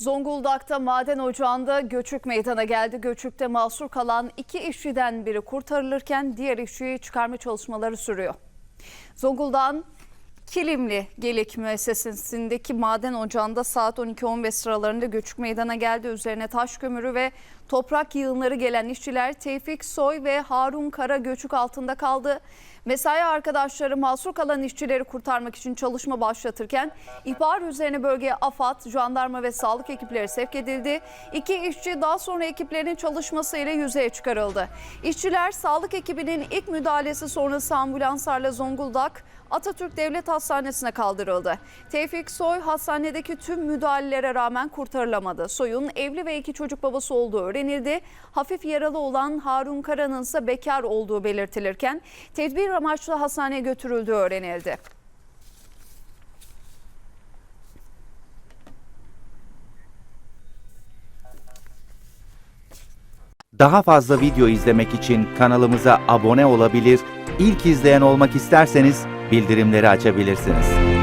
Zonguldak'ta maden ocağında göçük meydana geldi. Göçükte mahsur kalan iki işçiden biri kurtarılırken diğer işçiyi çıkarma çalışmaları sürüyor. Zonguldak'ın Kilimli Gelik müessesesindeki maden ocağında saat 12-15 sıralarında göçük meydana geldi. Üzerine taş kömürü ve toprak yığınları gelen işçiler Tevfik Soy ve Harun Kara göçük altında kaldı. Mesai arkadaşları mahsur kalan işçileri kurtarmak için çalışma başlatırken ihbar üzerine bölgeye AFAD, jandarma ve sağlık ekipleri sevk edildi. İki işçi daha sonra ekiplerin çalışmasıyla yüzeye çıkarıldı. İşçiler sağlık ekibinin ilk müdahalesi sonrası ambulanslarla Zonguldak Atatürk Devlet Hastanesi'ne kaldırıldı. Tevfik Soy hastanedeki tüm müdahalelere rağmen kurtarılamadı. Soy'un evli ve iki çocuk babası olduğu öğrenildi. Hafif yaralı olan Harun Kara'nın ise bekar olduğu belirtilirken tedbir amaçlı hastaneye götürüldüğü öğrenildi. Daha fazla video izlemek için kanalımıza abone olabilir, ilk izleyen olmak isterseniz bildirimleri açabilirsiniz.